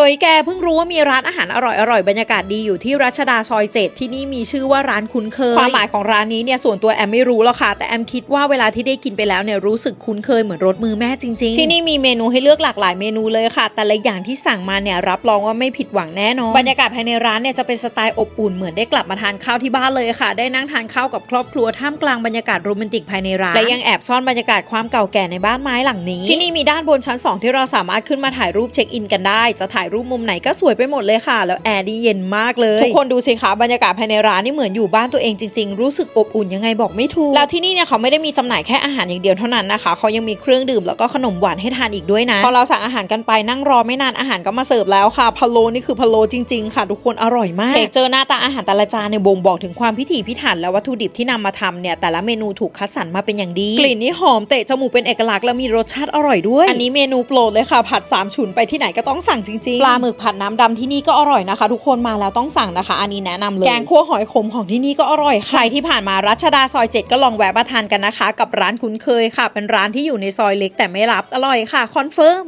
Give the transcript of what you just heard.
ฮ้ยแกเพิ่งรู้ว่ามีร้านอาหารอร่อยอร่อยบรรยากาศดีอยู่ที่รัชดาซอยเจ็ดที่นี่มีชื่อว่าร้านคุ้นเคย ความหมายของร้านนี้เนี่ยส่วนตัวแอมไม่รู้หรอกค่ะ แต่แอมคิดว่าเวลาที่ได้กินไปแล้วเนี่ยรู้สึกคุ้นเคยเหมือนรสมือแม่จริง ๆ ที่นี่มีเมนูให้เลือกหลากหลายเมนูเลยค่ะ แต่ละอย่างที่สั่งมาเนี่ยรับรองว่าไม่ผิดหวังแน่นอนบรรยากาศภายในร้านเนี่ยจะเป็นสไตล์อบอุ่นเหมือนได้กลับมาทานข้าวที่บ้านเลยค่ะ ได้นั่งทานข้าวกับครอบครัวท่ามกลางบรรยากาศโรแมนติกภายในร้านและยังแอบซ่อนบรรยากาศความเก่าแก่ในบ้านไม้หลังนี้ ที่นี่มีด้านบนชั้น 2 ที่เราสามารถขึ้นมาถ่ายรูปเช็คอินกันได้จะถ่ายรูปมุมไหนก็สวยไปหมดเลยค่ะ แล้วแอร์นี่เย็นมากเลย ทุกคนดูสิคะบรรยากาศภายในร้านนี่เหมือนอยู่บ้านตัวเองจริงๆ รู้สึกอบอุ่นยังไงบอกไม่ถูก แล้วที่นี่เนี่ยเขาไม่ได้มีจำหน่ายแค่อาหารอย่างเดียวเท่านั้นนะคะ เขายังมีเครื่องดื่มแล้วก็ขนมหวานให้ทานอีกด้วยนะ พอเราสั่งอาหารกันไปนั่งรอไม่นานอาหารก็มาเสิร์ฟแล้วค่ะพะโล้นี่คือพะโล้จริง ๆ ค่ะ ทุกคนอร่อยมากเทคเจอร์หน้าตาอาหารแต่ละจานเนี่ยบ่งบอกถึงความพิถีพิถันและวัตถุดิบที่นำมาทำเนี่ยแต่ละเมนูถูกคัดสรรมาเป็นอย่างดี กลิ่นนี่หอมเตะจมูกเป็นเอกลักษณ์และมีรสชาติอร่อยด้วย อันนี้เมนูโปรดเลยค่ะผัดสามฉุนไปที่ไหนก็ต้องสั่งจริงๆปลาหมึกผัดน้ำดำที่นี่ก็อร่อยนะคะ ทุกคนมาแล้วต้องสั่งนะคะ อันนี้แนะนำเลย แกงคั่วหอยขมของที่นี่ก็อร่อยค่ะใครที่ผ่านมารัชดาซอยเจ็ดก็ลองแวะมาทานกันนะคะ กับร้านคุ้นเคยค่ะ เป็นร้านที่อยู่ในซอยเล็กแต่ไม่รับอร่อยค่ะคอนเฟิร์ม